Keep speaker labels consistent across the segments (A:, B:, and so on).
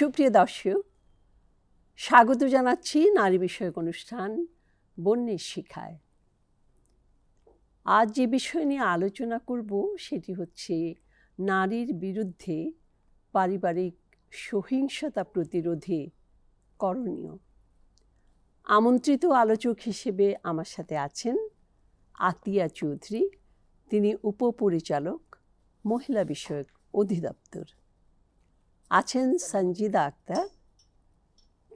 A: সুপ্রিয় দর্শক, স্বাগত জানাচ্ছি নারী বিষয়ক অনুষ্ঠান বন্যের শিখায়। আজ যে বিষয় নিয়ে আলোচনা করব সেটি হচ্ছে নারীর বিরুদ্ধে পারিবারিক সহিংসতা প্রতিরোধে করণীয়। আমন্ত্রিত আলোচক হিসেবে আমার সাথে আছেন আতিয়া চৌধুরী, তিনি উপপরিচালক, মহিলা বিষয়ক অধিদপ্তর। আছেন সঞ্জিদা আক্তার।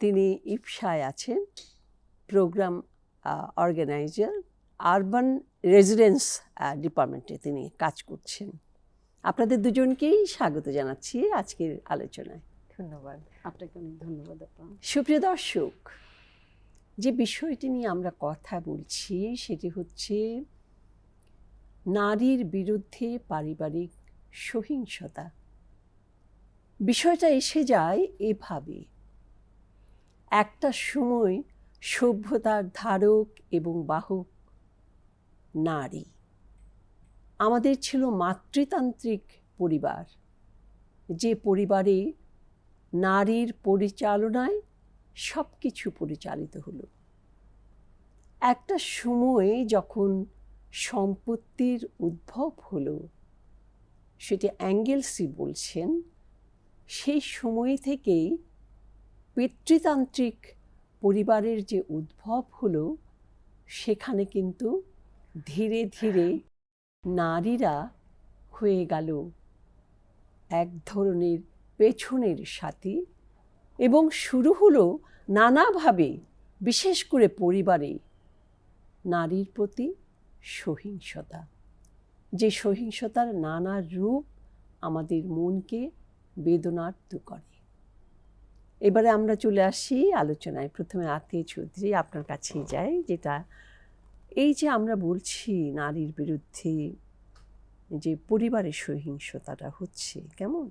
A: তিনি ইপসায় আছেন প্রোগ্রাম অর্গানাইজার। আরবান রেজিডেন্স ডিপার্টমেন্টে তিনি কাজ করছেন। আপনাদের দুজনকেই স্বাগত জানাচ্ছি আজকের আলোচনায়।
B: ধন্যবাদ। আপনাকে অনেক ধন্যবাদ
A: সুপ্রিয় দর্শক যে বিষয়টি নিয়ে আমরা কথা বলছি সেটি হচ্ছে নারীর বিরুদ্ধে পারিবারিক সহিংসতা। বিষয়টা এসে যায় এভাবে। একটা সময় সভ্যতার ধারক এবং বাহক নারী। আমাদের ছিল মাতৃতান্ত্রিক পরিবার। যে পরিবারে নারীর পরিচালনায় সব কিছু পরিচালিত হলো। একটা সময়ে যখন সম্পত্তির উদ্ভব হলো, সেটি অ্যাঙ্গেলসি বলছেন সেই সময় থেকেই পিতৃতান্ত্রিক পরিবারের যে উদ্ভব হলো, সেখানে কিন্তু ধীরে ধীরে নারীরা হয়ে গেল এক ধরনের পেছনের সাথী এবং শুরু হলো নানাভাবে, বিশেষ করে পরিবারে, নারীর প্রতি সহিংসতা। যে সহিংসতার নানা রূপ আমাদের মনকে বেদনার্ত করে এবারে আমরা চলে আসি আলোচনায়। প্রথমে আত্মীয় চৌধুরী আপনার কাছেই যাই, যেটা এই যে আমরা বলছি নারীর বিরুদ্ধে যে পরিবারের সহিংসতাটা হচ্ছে, কেমন?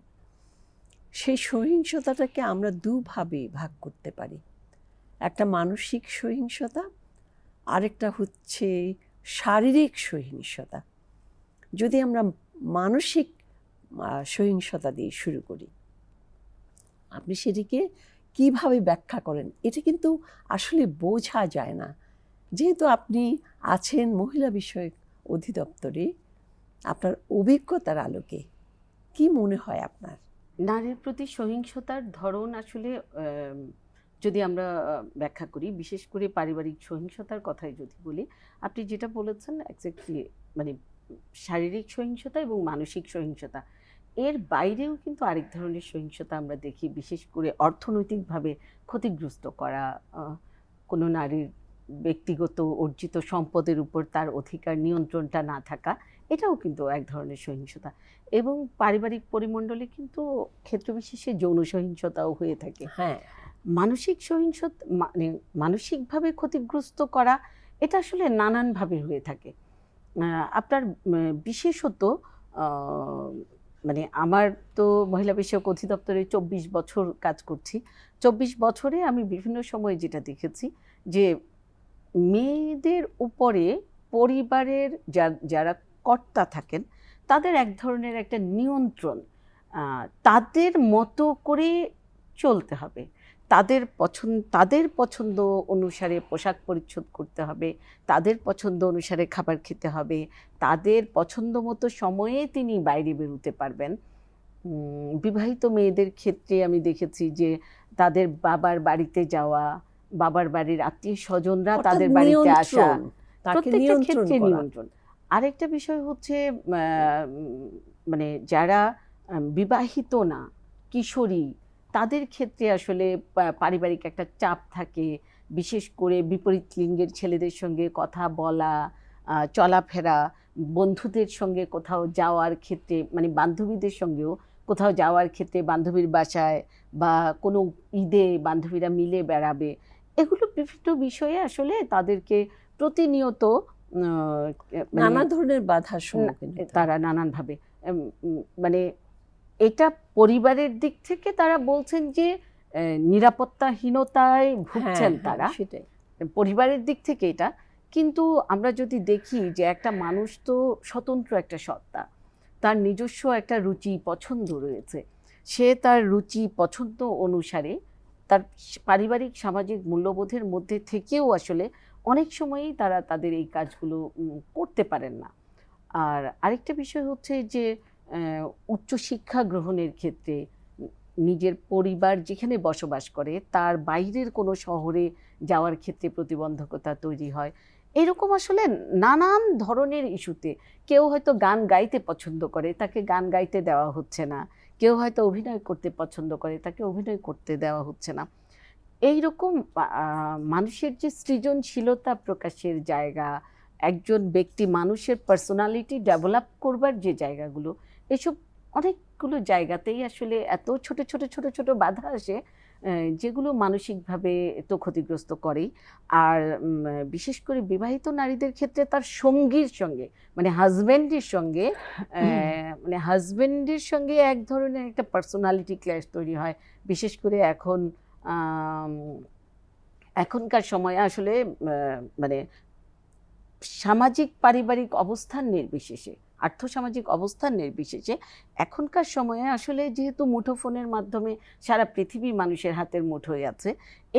A: সেই সহিংসতাটাকে আমরা দুভাবে ভাগ করতে পারি। একটা মানসিক সহিংসতা, আরেকটা হচ্ছে শারীরিক সহিংসতা। যদি আমরা মানসিক সহিংসতা দিয়ে শুরু করি। আপনি সেটিকে কীভাবে ব্যাখ্যা করেন? এটা কিন্তু আসলে বোঝা যায় না। যেহেতু আপনি আছেন মহিলা বিষয়ক অধিদপ্তরে, আপনার অভিজ্ঞতার আলোকে কি মনে হয় আপনার?
B: নারীর প্রতি সহিংসতার ধরন আসলে যদি আমরা ব্যাখ্যা করি, বিশেষ করে পারিবারিক সহিংসতার কথাই যদি বলি, আপনি যেটা বলেছেন এক্স্যাক্টলি মানে শারীরিক সহিংসতা এবং মানসিক সহিংসতা এর বাইরেও কিন্তু আরেক ধরনের সহিংসতা আমরা দেখি বিশেষ করে অর্থনৈতিকভাবে ক্ষতিগ্রস্ত করা কোনো নারীর ব্যক্তিগত অর্জিত সম্পদের উপর তার অধিকার নিয়ন্ত্রণটা না থাকা এটাও কিন্তু এক ধরনের সহিংসতা। এবং পারিবারিক পরিমণ্ডলে কিন্তু ক্ষেত্রবিশেষে যৌন সহিংসতাও হয়ে থাকে।
A: হ্যাঁ।
B: মানসিক সহিংসতা মানে মানসিকভাবে ক্ষতিগ্রস্ত করা এটা আসলে নানানভাবে হয়ে থাকে। আপনার বিশেষত মানে আমার তো মহিলা বিষয়ক অধিদপ্তরে চব্বিশ বছর কাজ করছি। চব্বিশ বছরে আমি বিভিন্ন সময়ে যেটা দেখেছি যে মেয়েদের উপরে পরিবারের যারা কর্তা থাকেন, তাদের এক ধরনের একটা নিয়ন্ত্রণ তাদের মতো করে চলতে হবে। তাদের পছন্দ তাদের পছন্দ অনুসারে পোশাক পরিচ্ছদ করতে হবে তাদের পছন্দ অনুসারে খাবার খেতে হবে তাদের পছন্দ মতো সময়ে তিনি বাইরে বেরোতে পারবেন বিবাহিত মেয়েদের ক্ষেত্রে আমি দেখেছি যে তাদের বাবার বাড়িতে যাওয়া বাবার বাড়ির আত্মীয় স্বজনরা তাদের বাড়িতে আসা প্রত্যেকটা ক্ষেত্রে। নিয়ন্ত্রণ আরেকটা বিষয় হচ্ছে মানে যারা বিবাহিত না কিশোরী তাদের ক্ষেত্রে আসলে পারিবারিক একটা চাপ থাকে। বিশেষ করে বিপরীত লিঙ্গের ছেলেদের সঙ্গে কথা বলা চলাফেরা বন্ধুদের সঙ্গে কোথাও যাওয়ার ক্ষেত্রে মানে বান্ধবীদের সঙ্গেও কোথাও যাওয়ার ক্ষেত্রে বান্ধবীর বাসায় বা কোনো ঈদে বান্ধবীরা মিলে বেড়াবে এগুলো বিভিন্ন বিষয়ে আসলে তাদেরকে প্রতিনিয়ত মানে
A: নানা ধরনের বাধা
B: তারা নানানভাবে মানে এটা পরিবারের দিক থেকে তারা বলছেন যে নিরাপত্তাহীনতায় ভুগছেন
A: হ্যাঁ,
B: তারা।
A: হ্যাঁ, সেটাই।
B: পরিবারের দিক থেকে এটা। কিন্তু আমরা যদি দেখি যে একটা মানুষ তো স্বতন্ত্র একটা সত্তা তার নিজস্ব একটা রুচি পছন্দ রয়েছে। সে তার রুচি পছন্দ অনুসারে তার পারিবারিক সামাজিক মূল্যবোধের মধ্যে থেকেও আসলে অনেক সময়ই তারা তাদের এই কাজগুলো করতে পারেন না। আর আরেকটা বিষয় হচ্ছে যে উচ্চশিক্ষা গ্রহণের ক্ষেত্রে নিজের পরিবার যেখানে বসবাস করে, তার বাইরের কোনো শহরে যাওয়ার ক্ষেত্রে প্রতিবন্ধকতা তৈরি হয়। এরকম আসলে নানান ধরনের ইস্যুতে কেউ হয়তো গান গাইতে পছন্দ করে, তাকে গান গাইতে দেওয়া হচ্ছে না। কেউ হয়তো অভিনয় করতে পছন্দ করে, তাকে অভিনয় করতে দেওয়া হচ্ছে না। এই রকম মানুষের যে সৃজনশীলতা প্রকাশের জায়গা, একজন ব্যক্তি মানুষের পার্সোনালিটি ডেভেলপ করবার যে জায়গাগুলো এসব অনেকগুলো জায়গাতেই আসলে এত ছোট ছোট ছোট ছোট বাধা আসে যেগুলো মানসিকভাবে তো ক্ষতিগ্রস্ত করেই। আর বিশেষ করে বিবাহিত নারীদের ক্ষেত্রে তার সঙ্গীর সঙ্গে মানে হাজব্যান্ডের সঙ্গে মানে হাজব্যান্ডের সঙ্গে এক ধরনের একটা পার্সোনালিটি ক্ল্যাশ তৈরি হয়। বিশেষ করে এখন এখনকার সময়ে আসলে মানে সামাজিক পারিবারিক অবস্থান নির্বিশেষে। আর্থসামাজিক অবস্থান নির্বিশেষে। এখনকার সময়ে আসলে যেহেতু মুঠোফোনের মাধ্যমে সারা পৃথিবী মানুষের হাতের মুঠোয় আছে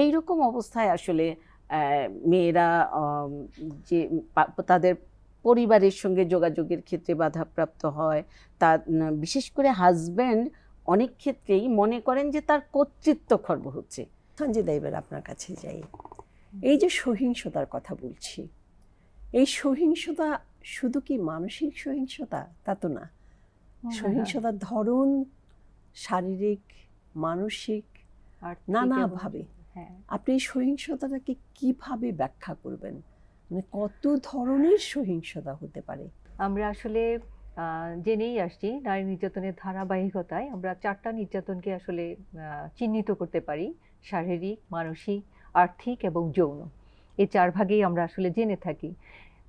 B: এই রকম অবস্থায় আসলে মেয়েরা যে তাদের পরিবারের সঙ্গে যোগাযোগের ক্ষেত্রে বাধাপ্রাপ্ত হয় তা বিশেষ করে হাজব্যান্ড অনেক ক্ষেত্রেই মনে করেন যে তার কর্তৃত্ব খর্ব হচ্ছে।
A: এবার আপনার কাছে যাই। এই যে সহিংসতার কথা বলছি, এই সহিংসতা শুধু কি মানসিক সহিংসতা? তা তো না। সহিংসতার ধরন শারীরিক মানসিক নানাভাবে।
C: হ্যাঁ।
A: আপনি এই সহিংসতাটাকে কীভাবে ব্যাখ্যা করবেন? মানে কত ধরনের সহিংসতা হতে পারে?
C: আমরা আসলে আহ, জেনেই আসছি নারী নির্যাতনের ধারাবাহিকতায়। আমরা চারটা নির্যাতনকে আসলে আহ, চিহ্নিত করতে পারি। শারীরিক মানসিক আর্থিক এবং যৌন। এই চার ভাগেই আমরা আসলে জেনে থাকি।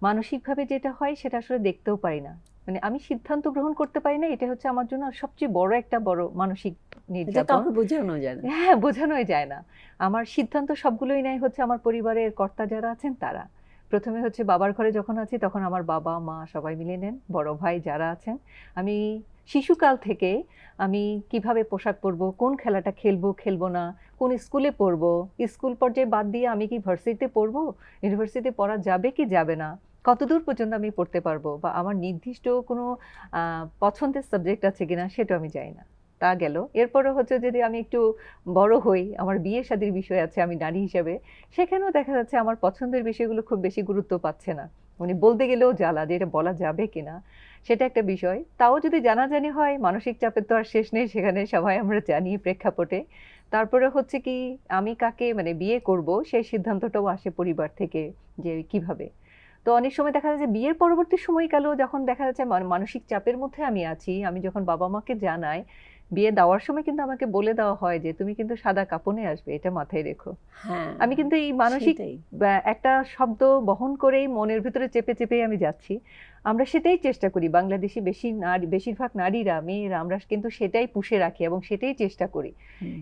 C: মানসিকভাবে যেটা হয় সেটা আসলে দেখতেও পারি না। মানে আমি সিদ্ধান্ত গ্রহণ করতে পারি না এটা হচ্ছে আমার জন্য সবচেয়ে বড় একটা বড় মানসিক নির্যাতন।
A: বোঝানো যায় না।
C: হ্যাঁ বোঝানোই যায় না। আমার সিদ্ধান্ত সবগুলোই নেয় হচ্ছে আমার পরিবারের কর্তা যারা আছেন তারা। প্রথমে হচ্ছে বাবার ঘরে যখন আছি তখন আমার বাবা মা সবাই মিলে নেন বড় ভাই যারা আছেন। আমি শিশুকাল থেকে আমি কীভাবে পোশাক পরবো কোন খেলাটা খেলব খেলব না কোন স্কুলে পড়ব স্কুল পর্যায়ে বাদ দিয়ে আমি কি ভার্সিটিতে পড়ব ইউনিভার্সিটিতে পড়া যাবে কি যাবে না? কতদূর পর্যন্ত আমি পড়তে পারব? বা আমার নির্দিষ্ট কোনো পছন্দের সাবজেক্ট আছে কিনা সেটা আমি জানি না। তা গেল। এরপরে হচ্ছে যদি আমি একটু বড় হই, আমার বিয়ে শাদীর বিষয় আছে, আমি নারী হিসাবে, সেখানেও দেখা যাচ্ছে আমার পছন্দের বিষয়গুলো খুব বেশি গুরুত্ব পাচ্ছে না। মানে বলতে গেলেও জ্বালা যে এটা বলা যাবে কিনা, সেটা একটা বিষয়। তাও যদি জানাজানি হয়, মানসিক চাপের তো আর শেষ নেই, সেখানে সবাই আমরা জানি প্রেক্ষাপটে। তারপরে হচ্ছে কি, আমি কাকে মানে বিয়ে করব, সেই সিদ্ধান্তটাও আসে পরিবার থেকে যে কীভাবে। তো অনেক সময় দেখা যাচ্ছে বিয়ের পরবর্তী সময়কালেও যখন দেখা যাচ্ছে মানসিক চাপের মধ্যে আমি আছি আমি যখন বাবা মাকে জানাই বিয়ে দেওয়ার সময় কিন্তু আমাকে বলে দেওয়া হয় যে তুমি কিন্তু সাদা কাপনে আসবে এটা মাথায় রেখো।
A: হ্যাঁ
C: আমি কিন্তু এই মানসিক একটা শব্দ বহন করেই মনের ভিতরে চেপে চেপে আমি যাচ্ছি। আমরা সেটাই চেষ্টা করি বাংলাদেশি বেশি নারী বেশিরভাগ নারীরা মেয়েরা আমরা কিন্তু সেটাই পুষে রাখি এবং সেটাই চেষ্টা করি।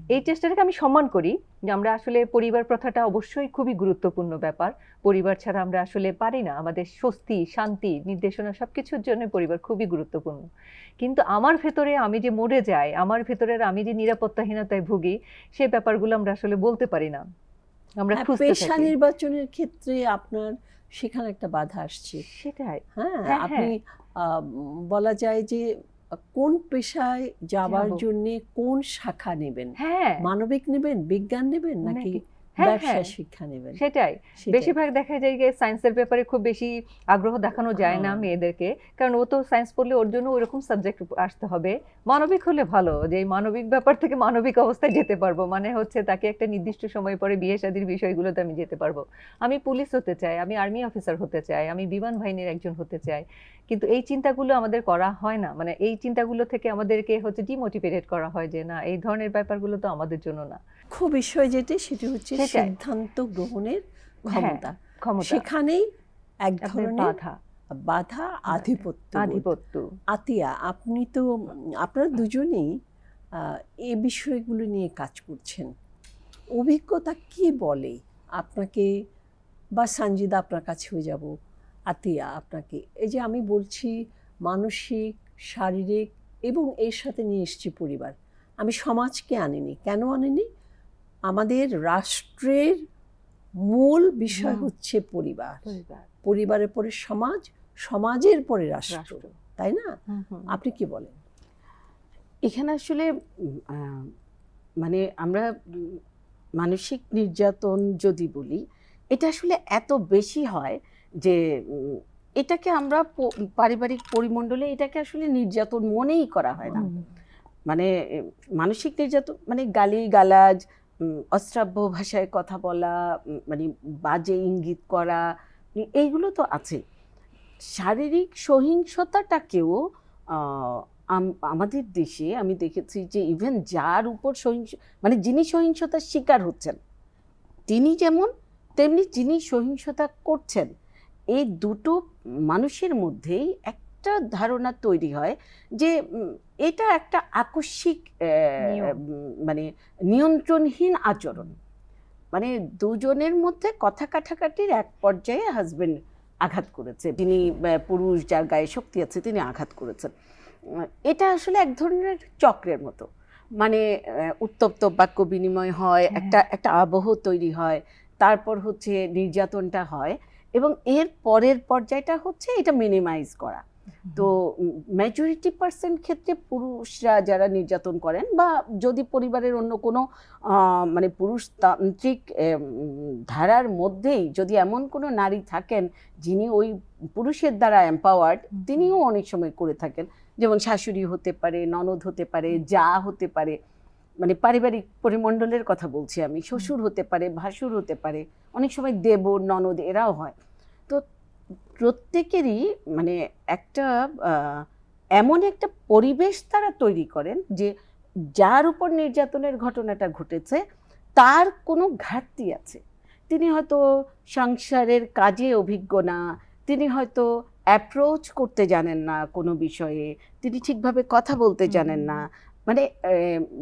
C: এই চেষ্টাটাকে আমি সম্মান করি যে আমরা আসলে পরিবার প্রথাটা অবশ্যই খুবই গুরুত্বপূর্ণ ব্যাপার। পরিবার ছাড়া আমরা আসলে পারি না। আমাদের স্বস্তি শান্তি নির্দেশনা সবকিছুর জন্য পরিবার খুবই গুরুত্বপূর্ণ। কিন্তু আমার ভেতরে আমি যে মরে যাই আমার ভেতরের আমি যে নিরাপত্তাহীনতায় ভুগি সে ব্যাপারগুলো আমরা আসলে বলতে পারি না। আমরা
A: হ্যাঁ, পেশা নির্বাচনের ক্ষেত্রে আপনার সেখানে একটা বাধা আসছে।
C: সেটাই।
A: হ্যাঁ
C: হ্যাঁ,
A: আপনি আহ, বলা যায় যে কোন পেশায় যাবার
C: যাব।
A: জন্য কোন শাখা নেবেন?
C: হ্যাঁ।
A: মানবিক নেবেন বিজ্ঞান নেবেন নাকি
C: হ্যাঁ,
A: ব্যবসা
C: হ্যাঁ।
A: শিক্ষা নেবেন।
C: সেটাই। বেশিরভাগ দেখা যায় যে সায়েন্সের ব্যাপারে খুব বেশি আগ্রহ দেখানো যায় না
A: হ্যাঁ।
C: মেয়েদেরকে কারণ ও তো সায়েন্স পড়লে ওর জন্য ওইরকম সাবজেক্ট আসতে হবে। মানবিক হলে ভালো যে মানবিক ব্যাপার থেকে মানবিক অবস্থায় যেতে পারব। মানে হচ্ছে তাকে একটা নির্দিষ্ট সময় পরে বিয়ে শাদীর বিষয়গুলোতে আমি যেতে পারব। আমি পুলিশ হতে চাই আমি আর্মি অফিসার হতে চাই আমি বিমান বাহিনীর একজন হতে চাই। কিন্তু এই চিন্তাগুলো আমাদের করা হয় না। মানে এই চিন্তাগুলো থেকে আমাদেরকে হচ্ছে ডিমোটিভেটেড করা হয় যে না এই ধরনের ব্যাপারগুলো তো আমাদের জন্য না।
A: খুব বিষয় যেটি সেটি হচ্ছে সিদ্ধান্ত গ্রহণের ক্ষমতা।
C: ক্ষমতা।
A: সেখানেই এক ধরনের
C: বাধা।
A: বাধা আধিপত্য
C: আধিপত্য।
A: আতিয়া আপনি তো আপনারা দুজনেই এ বিষয়গুলো নিয়ে কাজ করছেন। অভিজ্ঞতা কি বলে? আপনাকে বা সঞ্জিদা আপনার কাছেও যাব আতিয়া আপনাকে। এই যে আমি বলছি মানসিক শারীরিক এবং এর সাথে নিয়ে এসছি পরিবার। আমি সমাজকে আনিনি। কেন আনিনি? আমাদের রাষ্ট্রের মূল বিষয় হচ্ছে পরিবার।
C: পরিবার।
A: পরিবারের পরে সমাজ সমাজের পরে রাষ্ট্র তাই না। আপনি কি বলেন?
B: এখানে আসলে মানে আমরা মানসিক নির্যাতন যদি বলি এটা আসলে এত বেশি হয় যে এটাকে আমরা পারিবারিক পরিমণ্ডলে এটাকে আসলে নির্যাতন মনেই করা হয় না। মানে মানসিক নির্যাতন মানে গালি গালাজ অশ্রাব্য ভাষায় কথা বলা মানে বাজে ইঙ্গিত করা এইগুলো তো আছে। শারীরিক সহিংসতাটাকেও আমাদের দেশে আমি দেখেছি যে ইভেন যার উপর সহিংস মানে যিনি সহিংসতার শিকার হচ্ছেন, তিনি যেমন, তেমনি যিনি সহিংসতা করছেন, এই দুটো মানুষের মধ্যেই একটা ধারণা তৈরি হয় যে এটা একটা আকস্মিক মানে নিয়ন্ত্রণহীন আচরণ। মানে দুজনের মধ্যে কথা কাটাকাটির এক পর্যায়ে হাজবেন্ড আঘাত করেছে। যিনি পুরুষ যার গায়ে শক্তি আছে তিনি আঘাত করেছেন। এটা আসলে এক ধরনের চক্রের মতো। মানে উত্তপ্ত বাক্য বিনিময় হ্যাঁ। একটা একটা আবহ তৈরি হয় তারপর হচ্ছে নির্যাতনটা হয় এবং এর পরের পর্যায়টা হচ্ছে এটা মিনিমাইজ করা। তো মেজরিটি পার্সেন্ট ক্ষেত্রে পুরুষরা যারা নির্যাতন করেন বা যদি পরিবারের অন্য কোনো মানে পুরুষতান্ত্রিক ধারার মধ্যেই যদি এমন কোনো নারী থাকেন যিনি ওই পুরুষের দ্বারা এম্পাওয়ার্ড তিনিও অনেক সময় করে থাকেন। যেমন শাশুড়ি হতে পারে ননদ হতে পারে যা হতে পারে। মানে পারিবারিক পরিমণ্ডলের কথা বলছি আমি শ্বশুর হতে পারে ভাসুর হতে পারে অনেক সময় দেব ননদ এরাও হয়। তো প্রত্যেকেরই মানে একটা এমন একটা পরিবেশ তারা তৈরি করেন যে যার উপর নির্যাতনের ঘটনাটা ঘটেছে তার কোনো ঘাটতি আছে। তিনি হয়তো সংসারের কাজে অভিজ্ঞ না তিনি হয়তো অ্যাপ্রোচ করতে জানেন না কোনো বিষয়ে তিনি ঠিকভাবে কথা বলতে জানেন না। মানে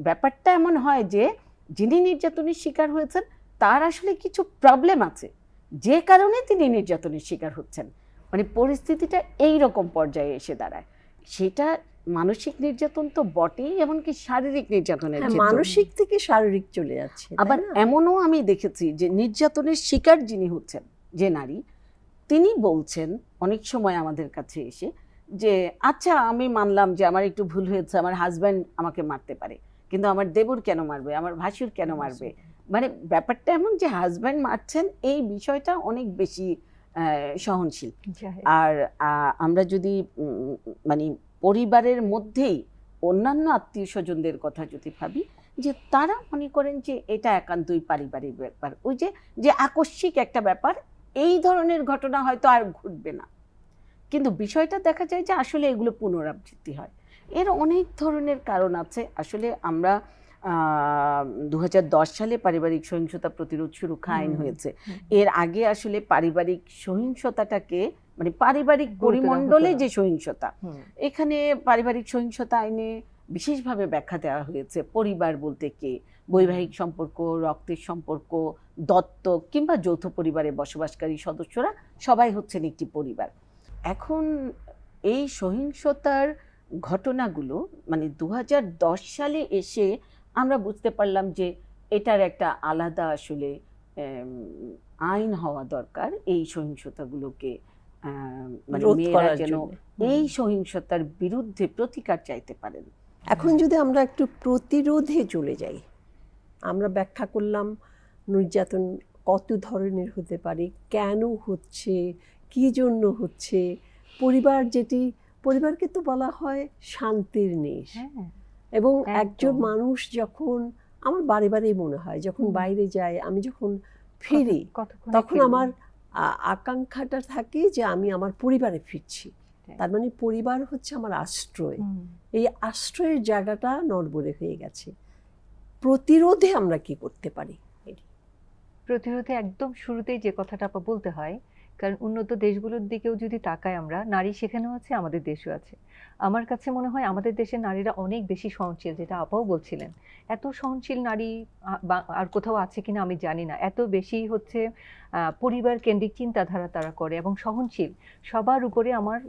B: ব্যাপারটা এমন হয় যে যিনি নির্যাতনের শিকার হয়েছেন তার আসলে কিছু প্রবলেম আছে। যে কারণে তিনি নির্যাতনের শিকার হচ্ছেন। মানে পরিস্থিতিটা এই রকম পর্যায়ে এসে দাঁড়ায়। সেটা মানসিক নির্যাতন তো বটেই এমনকি শারীরিক নির্যাতনের
A: হ্যাঁ, মানসিক থেকে শারীরিক চলে যাচ্ছে
B: আবার এমনও আমি দেখেছি যে নির্যাতনের শিকার যিনি হচ্ছেন যে নারী তিনি বলছেন অনেক সময় আমাদের কাছে এসে যে আচ্ছা আমি মানলাম যে আমার একটু ভুল হয়েছে আমার হাজব্যান্ড আমাকে মারতে পারে। কিন্তু আমার দেবর কেন মারবে? আমার ভাসুর কেন মারবে? মানে ব্যাপারটা এমন যে হাজব্যান্ড মারছেন এই বিষয়টা অনেক বেশি সহনশীল। আর আমরা যদি মানে পরিবারের মধ্যেই অন্যান্য আত্মীয় স্বজনদের কথা যদি ভাবি যে তারা মনে করেন যে এটা একান্তই পারিবারিক ব্যাপার। ওই যে যে আকস্মিক একটা ব্যাপার এই ধরনের ঘটনা হয়তো আর ঘটবে না। কিন্তু বিষয়টা দেখা যায় যে আসলে এগুলো পুনরাবৃত্তি হয়। এর অনেক ধরনের কারণ আছে। আসলে আমরা দু হাজার দশ সালে পারিবারিক সহিংসতা প্রতিরোধ সুরক্ষা আইন হয়েছে। এর আগে আসলে পারিবারিক সহিংসতাটাকে মানে পারিবারিক পরিমণ্ডলে যে সহিংসতা এখানে পারিবারিক সহিংসতা আইনে বিশেষভাবে ব্যাখ্যা দেওয়া হয়েছে। পরিবার বলতে কে? বৈবাহিক সম্পর্ক রক্তের সম্পর্ক দত্তক কিংবা যৌথ পরিবারে বসবাসকারী সদস্যরা সবাই হচ্ছেন একটি পরিবার। এখন এই সহিংসতার ঘটনাগুলো মানে দু হাজার দশ সালে এসে আমরা বুঝতে পারলাম যে এটার একটা আলাদা আসলে আইন হওয়া দরকার এই সহিংসতাগুলোকে মানে মেয়েরা যেন এই সহিংসতার বিরুদ্ধে প্রতিকার চাইতে পারেন।
A: এখন যদি আমরা একটু প্রতিরোধে চলে যাই আমরা ব্যাখ্যা করলাম নির্যাতন কত ধরনের হতে পারে কেন হচ্ছে কি জন্য হচ্ছে পরিবার যেটি পরিবারকে তো বলা হয় শান্তির নেশ।
C: হ্যাঁ।
A: এবং একজন মানুষ যখন আমার বারে বারেই মনে হয় যখন বাইরে যায় আমি যখন ফিরি তখন আমার আকাঙ্ক্ষাটা থাকে যে আমি আমার পরিবারে ফিরছি। তার মানে পরিবার হচ্ছে আমার আশ্রয়। এই আশ্রয়ের জায়গাটা নড়বড়ে হয়ে গেছে। প্রতিরোধে আমরা কি করতে পারি?
C: প্রতিরোধে একদম শুরুতেই যে কথাটা আপা বলতে হয় কারণ উন্নত দেশগুলোর দিকেও যদি তাকাই আমরা, নারী সেখানেও আছে, আমাদের দেশেও আছে। আমার কাছে মনে হয় আমাদের দেশের নারীরা অনেক বেশি সহনশীল, যেটা আপাও বলছিলেন। এত সহনশীল নারী আর কোথাও আছে কিনা আমি জানি না। এত বেশি হচ্ছে পরিবার কেন্দ্রিক চিন্তাধারা তারা করে এবং সহনশীল। সবার উপরে আমার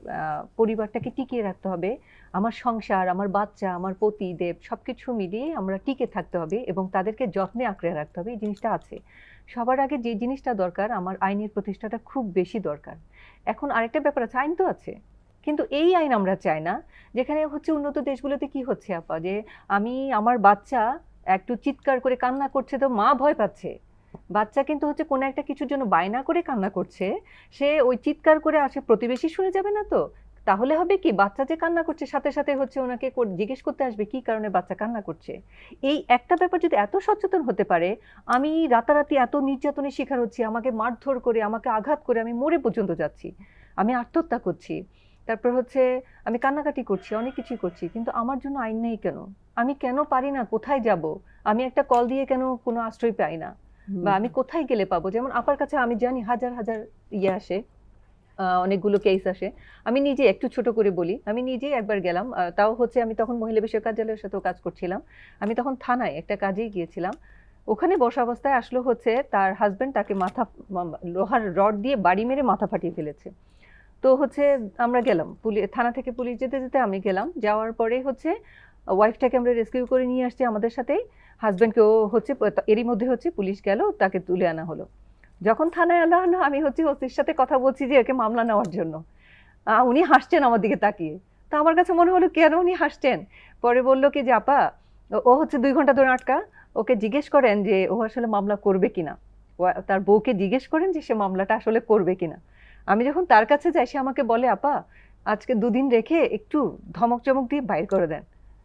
C: পরিবারটাকে টিকিয়ে রাখতে হবে। আমার সংসার, আমার বাচ্চা, আমার পতি, দেব সবকিছু মিলিয়ে আমরা টিকে থাকতে হবে এবং তাদেরকে যত্নে আঁকড়ে রাখতে হবে। এই জিনিসটা আছে। সবার আগে যে জিনিসটা দরকার, আমার আইনের প্রতিষ্ঠাটা খুব বেশি দরকার। এখন আরেকটা ব্যাপার আছে, আইন তো আছে। কিন্তু এই আইন আমরা চাই না, যেখানে হচ্ছে উন্নত দেশগুলোতে কি হচ্ছে আপা? যে আমি, আমার বাচ্চা একটু চিৎকার করে কান্না করছে তো মা ভয় পাচ্ছে। বাচ্চা কিন্তু হচ্ছে কোনো একটা কিছুর জন্য বায়না করে কান্না করছে, সে ওই চিৎকার করে আসে প্রতিবেশী শুনে যাবে না তো? তাহলে হবে কি বাচ্চা যে কান্না করছে সাথে সাথে হচ্ছে ওনাকে জিজ্ঞেস করতে আসবে কি কারণে বাচ্চা কান্না করছে। এই একটা ব্যাপার যদি এত সচেতন হতে পারে আমি রাতারাতি এত নির্যাতনের শিকার হচ্ছি আমাকে মারধর করে আমাকে আঘাত করে আমি মরে পর্যন্ত যাচ্ছি আমি আত্মহত্যা করছি তারপর হচ্ছে আমি কান্নাকাটি করছি অনেক কিছুই করছি কিন্তু আমার জন্য আইন নেই কেন? আমি কেন পারি না? কোথায় যাব? আমি একটা কল দিয়ে কেন কোনো আশ্রয় পাই না? বা আমি কোথায় গেলে পাবো? যেমন আপার কাছে আমি জানি হাজার হাজার ইয়ে আসে অনেকগুলো কেস আসে। আমি নিজে একটু ছোট করে বলি, আমি নিজে একবার গেলাম তাও হচ্ছে আমি তখন মহিলা বিষয়ক কার্যালয়ের সাথেও কাজ করছিলাম। আমি তখন থানায় একটা কাজেই গিয়েছিলাম। ওখানে বসা অবস্থায় আসলো হচ্ছে তার হাজবেন্ড তাকে মাথা লোহার রড দিয়ে বাড়ি মেরে মাথা ফাটিয়ে ফেলেছে। তো হচ্ছে আমরা গেলাম পুলিশ থানা থেকে পুলিশ যেতে যেতে আমি গেলাম। যাওয়ার পরে হচ্ছে ওয়াইফটাকে আমরা রেস্কিউ করে নিয়ে আসছি আমাদের সাথেই। হাজব্যান্ডকেও হচ্ছে, এরই মধ্যে হচ্ছে পুলিশ গেল, তাকে তুলে আনা হলো। যখন থানায় আনা হলো, আমি হচ্ছে ওসির সাথে কথা বলছি যে একে মামলা নেওয়ার জন্য। উনি হাসছেন আমার দিকে তাকিয়ে। তা আমার কাছে মনে হলো, কেন উনি হাসছেন? পরে বলল কি যে, আপা, ও- হচ্ছে দুই ঘণ্টা ধরে আটকা। ওকে জিজ্ঞেস করেন যে, ও আসলে মামলা করবে কিনা? তার বউকে জিজ্ঞেস করেন যে, সে মামলাটা আসলে করবে কিনা? আমি যখন তার কাছে যাই, সে আমাকে বলে, আপা, আজকে দুদিন রেখে একটু ধমক চমক দিয়ে বাইর করে দেন।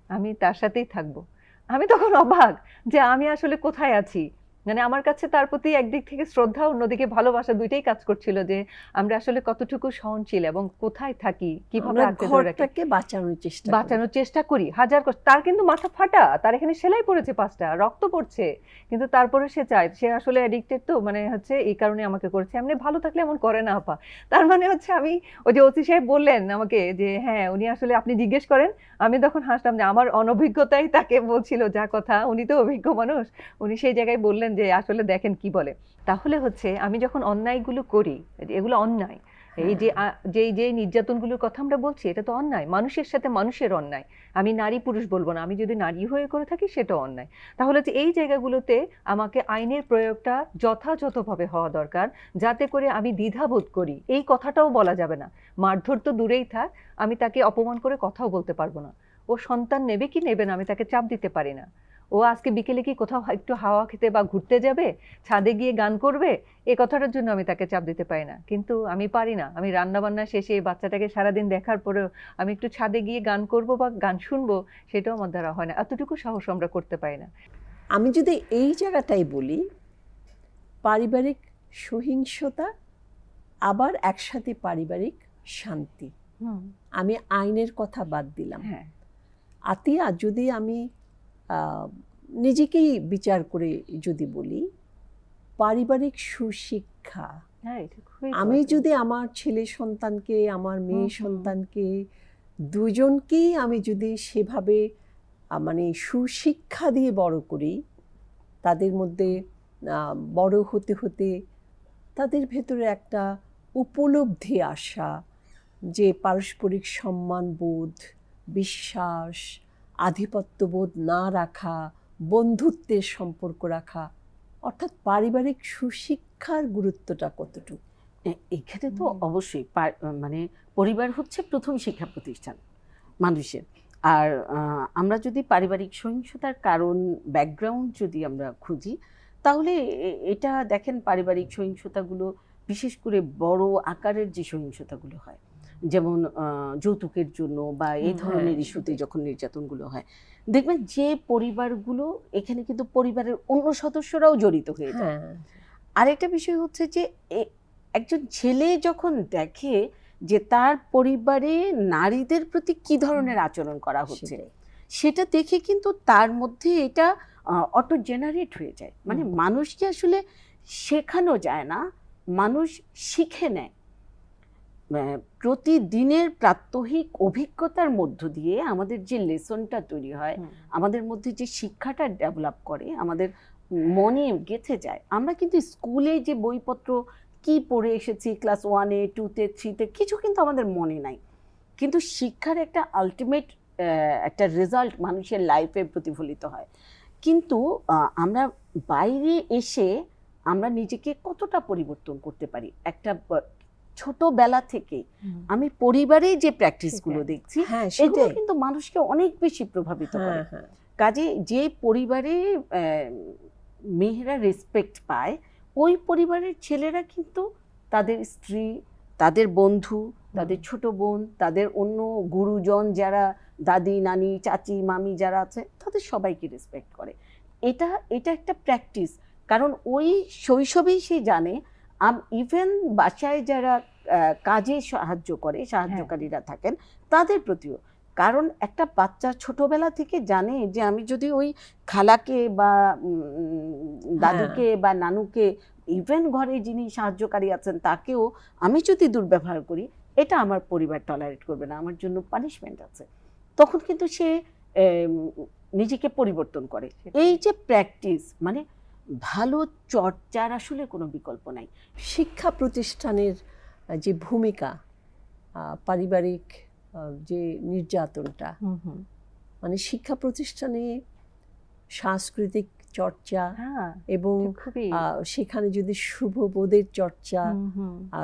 C: আমি তার সাথেই থাকব। আমি তখন অবাক যে, আমি আসলে কোথায় আছি? মানে আমার কাছে তার প্রতি একদিক থেকে শ্রদ্ধা অন্যদিকে ভালোবাসা দুইটাই কাজ করছিল যে আমরা আসলে কতটুকু সহনশীল এবং কোথায় থাকি কীভাবে
A: ঘরটাকে বাঁচানোর চেষ্টা করি।
C: বাঁচানোর চেষ্টা করি হাজার কষ্ট। তার কিন্তু মাথা ফাটা তার এখানে সেলাই পড়েছে পাঁচটা রক্ত পড়ছে কিন্তু তারপরে সে চায় সে আসলে অ্যাডিক্টেড তো মানে হচ্ছে এই কারণে আমাকে করেছে। এমনি ভালো থাকলে এমন করে না আপা। তার মানে হচ্ছে আমি ওই যে ওসি সাহেব বললেন আমাকে যে হ্যাঁ উনি আসলে আপনি জিজ্ঞেস করেন। আমি তখন হাসলাম যে আমার অনভিজ্ঞতাই তাকে বলছিল যা কথা উনি তো অভিজ্ঞ মানুষ। উনি সেই জায়গায় বললেন যে আসলে দেখেন কি বলে। তাহলে হচ্ছে আমি যখন অন্যায়গুলো করি এগুলো অন্যায়। এই যে আ- যেই যে নির্যাতনগুলোর কথা আমরা বলছি এটা তো অন্যায়। মানুষের সাথে মানুষের অন্যায়। আমি নারী পুরুষ বলব না। আমি যদি নারী হয়ে করে থাকি সেটা অন্যায়। তাহলে যে এই জায়গাগুলোতে আমাকে আইনের প্রয়োগটা যথাযথভাবে হওয়া দরকার যাতে করে আমি দ্বিধাবোধ করি। এই কথাটাও বলা যাবে না। মারধর তো দূরেই থাক আমি তাকে অপমান করে কথাও বলতে পারব না। ও সন্তান নেবে কি নেবে না আমি তাকে চাপ দিতে পারি না। ও আজকে বিকেলে কি কোথাও একটু হাওয়া খেতে বা ঘুরতে যাবে? ছাদে গিয়ে গান করবে? এ কথাটার জন্য আমি তাকে চাপ দিতে পারি না। কিন্তু আমি পারি না। আমি রান্না বান্না শেষে এই বাচ্চাটাকে সারাদিন দেখার পরেও আমি একটু ছাদে গিয়ে গান করব বা গান শুনব সেটাও আমার দ্বারা হয় না। এতটুকু সাহস আমরা করতে পারি না।
A: আমি যদি এই জায়গাটাই বলি পারিবারিক সহিংসতা আবার একসাথে পারিবারিক শান্তি। আমি আইনের কথা বাদ দিলাম।
C: হ্যাঁ।
A: আতিয়া যদি আমি নিজেকেই বিচার করে যদি বলি পারিবারিক সুশিক্ষা
C: হ্যাঁ
A: আমি যদি আমার ছেলে সন্তানকে আমার মেয়ে। সন্তানকে দুজনকেই আমি যদি সেভাবে মানে সুশিক্ষা দিয়ে বড় করি তাদের মধ্যে বড় হতে হতে তাদের ভেতরে একটা উপলব্ধি আসা যে পারস্পরিক সম্মানবোধ বিশ্বাস আধিপত্যবোধ না রাখা, বন্ধুত্বের সম্পর্ক রাখা, অর্থাৎ পারিবারিক সুশিক্ষার গুরুত্বটা কতটুকু?
B: এখানে তো অবশ্যই মানে পরিবার হচ্ছে প্রথম শিক্ষা প্রতিষ্ঠান মানুষের। আর আমরা যদি পারিবারিক সহিংসতার কারণ ব্যাকগ্রাউন্ড যদি আমরা খুঁজি, তাহলে এটা দেখেন পারিবারিক সহিংসতাগুলো বিশেষ করে বড় আকারের যে সহিংসতাগুলো হয় যেমন যৌতুকের জন্য বা এই ধরনের
A: হ্যাঁ,
B: ইস্যুতে যখন নির্যাতনগুলো হয়। দেখবেন যে পরিবারগুলো এখানে কিন্তু পরিবারের অন্য সদস্যরাও জড়িত হয়ে যায়।
A: হ্যাঁ।
B: আরেকটা বিষয় হচ্ছে যে একজন ছেলে যখন দেখে যে তার পরিবারে নারীদের প্রতি কি ধরনের আচরণ করা হচ্ছে সেটা দেখে কিন্তু তার মধ্যে এটা অটো জেনারেট হয়ে যায়। মানে মানুষকে আসলে শেখানো যায় না মানুষ শিখে নেয়। প্রতিদিনের প্রাত্যহিক অভিজ্ঞতার মধ্য দিয়ে আমাদের যে লেসনটা তৈরি হয় আমাদের মধ্যে যে শিক্ষাটা ডেভেলপ করে আমাদের মনে গেঁথে যায়। আমরা কিন্তু স্কুলে যে বইপত্র কি পড়ে এসেছি ক্লাস ওয়ানে টুতে থ্রিতে কিছু কিন্তু আমাদের মনে নাই। কিন্তু শিক্ষার একটা আলটিমেট একটা রেজাল্ট মানুষের লাইফে প্রতিফলিত হয়। কিন্তু আমরা বাইরে এসে আমরা নিজেকে কতটা পরিবর্তন করতে পারি? একটা ছোটবেলা থেকে আমি পরিবারে যে প্র্যাকটিসগুলো। দেখছি
A: হ্যাঁ
B: এগুলো কিন্তু মানুষকে অনেক বেশি প্রভাবিত করে।
A: হ্যাঁ। হ্যাঁ
B: কাজে যে পরিবারে মেয়েরা রেসপেক্ট পায় ওই পরিবারের ছেলেরা কিন্তু তাদের স্ত্রী তাদের বন্ধু তাদের ছোট বোন তাদের অন্য গুরুজন যারা দাদি নানি চাচি মামি যারা আছে তাদের সবাইকে রেসপেক্ট করে। এটা এটা একটা প্র্যাকটিস কারণ ওই শৈশবেই সে জানে ইভেন বাসায় যারা কাজে সাহায্য করে সাহায্যকারীরা থাকেন তাদের প্রতিও। কারণ একটা বাচ্চা ছোটবেলা থেকে জানে যে আমি যদি ওই খালাকে বা দাদুকে বা নানুকে ইভেন ঘরে যিনি সাহায্যকারী আছেন তাকেও আমি যদি দুর্ব্যবহার করি এটা আমার পরিবার টলারেট করবে না আমার জন্য পানিশমেন্ট আছে। তখন কিন্তু সে নিজেকে পরিবর্তন করে। এই যে প্র্যাকটিস মানে ভালো চর্চার আসলে কোনো বিকল্প নাই।
A: শিক্ষা প্রতিষ্ঠানের যে ভূমিকা পারিবারিক যে নির্যাতনটা মানে শিক্ষা প্রতিষ্ঠানে সাংস্কৃতিক চর্চা
C: হ্যাঁ
A: এবং সেখানে যদি শুভবোধের চর্চা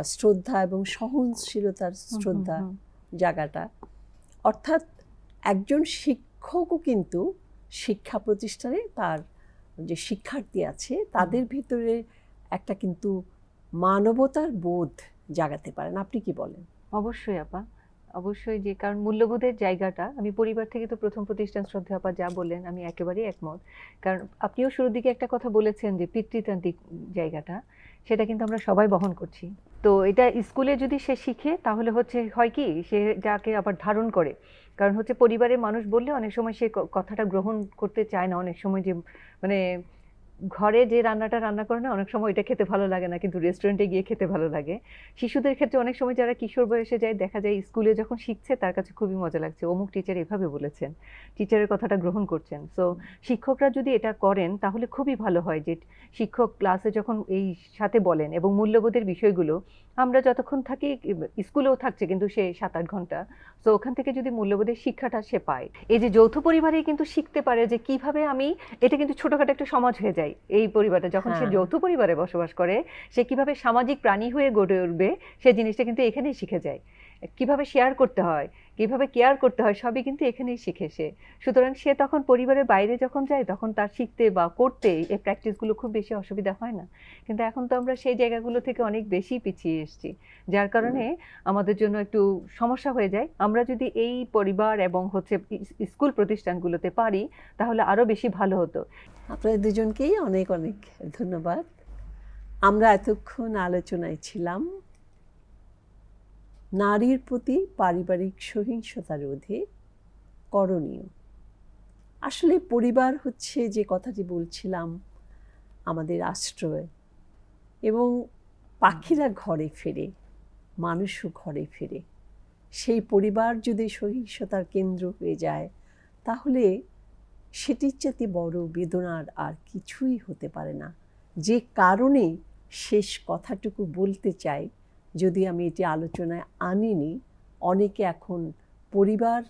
A: শ্রদ্ধা এবং সহনশীলতার শ্রদ্ধা জায়গাটা অর্থাৎ একজন শিক্ষকও কিন্তু শিক্ষা প্রতিষ্ঠানে তার যে শিক্ষার্থী আছে তাদের ভিতরে একটা কিন্তু মানবতার বোধ জাগাতে পারেন। আপনি কি বলেন?
C: অবশ্যই আপা। অবশ্যই যে কারণ মূল্যবোধের জায়গাটা আমি পরিবার থেকে তো প্রথম প্রতিষ্ঠান শ্রদ্ধা আপা যা বললেন আমি একেবারেই একমত। কারণ আপনিও শুরুর দিকে একটা কথা বলেছেন যে পিতৃতান্ত্রিক জায়গাটা সেটা কিন্তু আমরা সবাই বহন করছি। তো এটা স্কুলে যদি সে শিখে, তাহলে হচ্ছে হয় কি, সে যাকে আবার ধারণ করে। কারণ হচ্ছে পরিবারের মানুষ বললে অনেক সময় সে কথাটা গ্রহণ করতে চায় না। অনেক সময় যে মানে ঘরে যে রান্নাটা রান্না করে না, অনেক সময় এটা খেতে ভালো লাগে না, কিন্তু রেস্টুরেন্টে গিয়ে খেতে ভালো লাগে। শিশুদের ক্ষেত্রে অনেক সময় যারা কিশোর বয়সে যায়, দেখা যায় স্কুলে যখন শিখছে, তার কাছে খুবই মজা লাগছে। অমুক টিচার এভাবে বলেছেন টিচারের কথাটা গ্রহণ করছেন। সো শিক্ষকরা যদি এটা করেন, তাহলে খুবই ভালো হয় যে শিক্ষক ক্লাসে যখন এই সাথে বলেন এবং মূল্যবোধের বিষয়গুলো, আমরা যতক্ষণ থাকি স্কুলেও থাকছে কিন্তু সে সাত আট ঘণ্টা। তো ওখান থেকে যদি মূল্যবোধের শিক্ষাটা সে পায়। এই যে যৌথ পরিবারে কিন্তু শিখতে পারে যে কীভাবে আমি, এটা কিন্তু ছোটখাটো একটা সমাজ হয়ে যায়। এই পরিবারটা যখন সে
A: হ্যাঁ।
C: যৌথ পরিবারে বসবাস করে সে কীভাবে সামাজিক প্রাণী হয়ে গড়ে উঠবে সে জিনিসটা কিন্তু এখানেই শিখে যায় কীভাবে শেয়ার করতে হয়, কীভাবে কেয়ার করতে হয়, সবই কিন্তু এখানেই শিখে সে। সুতরাং সে তখন পরিবারের বাইরে যখন যায়, তখন তার শিখতে বা করতে এই প্র্যাকটিসগুলো খুব বেশি অসুবিধা হয় না। কিন্তু এখন তো আমরা সেই জায়গাগুলো থেকে অনেক বেশি পিছিয়ে এসেছি। যার কারণে আমাদের জন্য একটু সমস্যা হয়ে যায়। আমরা যদি এই পরিবার এবং হচ্ছে স্কুল প্রতিষ্ঠানগুলোতে পারি, তাহলে আরও বেশি ভালো হতো।
A: আপনাদের দুজনকেই অনেক অনেক ধন্যবাদ। আমরা এতক্ষণ আলোচনায় ছিলাম। নারীর প্রতি পারিবারিক সহিংসতা রোধে করণীয়। আসলে পরিবার হচ্ছে যে কথাটি বলছিলাম, আমাদের আশ্রয় এবং পাখিরা ঘরে ফেরে, মানুষও ঘরে ফেরে। সেই পরিবার যদি সহিংসতার কেন্দ্র হয়ে যায়, তাহলে সেটির চেয়ে বড় বেদনার আর কিছুই হতে পারে না। যে কারণে শেষ কথাটুকু বলতে চাই যদি আমি এটি আলোচনায় আনিনি, অনেকে এখন পরিবার,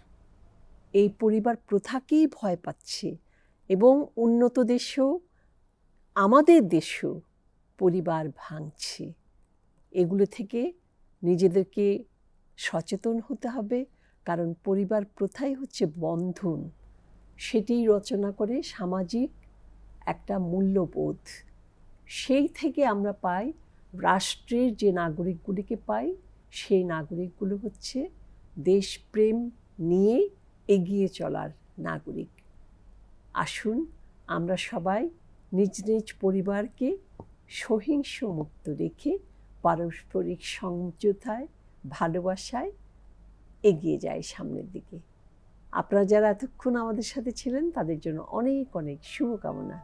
A: এই পরিবার প্রথাকেই ভয় পাচ্ছে এবং উন্নত দেশেও, আমাদের দেশেও পরিবার ভাঙছে। এগুলো থেকে নিজেদেরকে সচেতন হতে হবে, কারণ পরিবার প্রথাই হচ্ছে বন্ধন। সেটি রচনা করে সামাজিক একটা মূল্যবোধ। সেই থেকে আমরা পাই রাষ্ট্রের যে নাগরিকগুলিকে পাই, সেই নাগরিকগুলো হচ্ছে দেশপ্রেম নিয়ে এগিয়ে চলার নাগরিক। আসুন আমরা সবাই নিজ নিজ পরিবারকে সহিংস মুক্ত রেখে পারস্পরিক সমঝোতায়, ভালোবাসায় এগিয়ে যায় সামনের দিকে। আপনারা যারা এতক্ষণ আমাদের সাথে ছিলেন, তাদের জন্য অনেক অনেক শুভকামনা।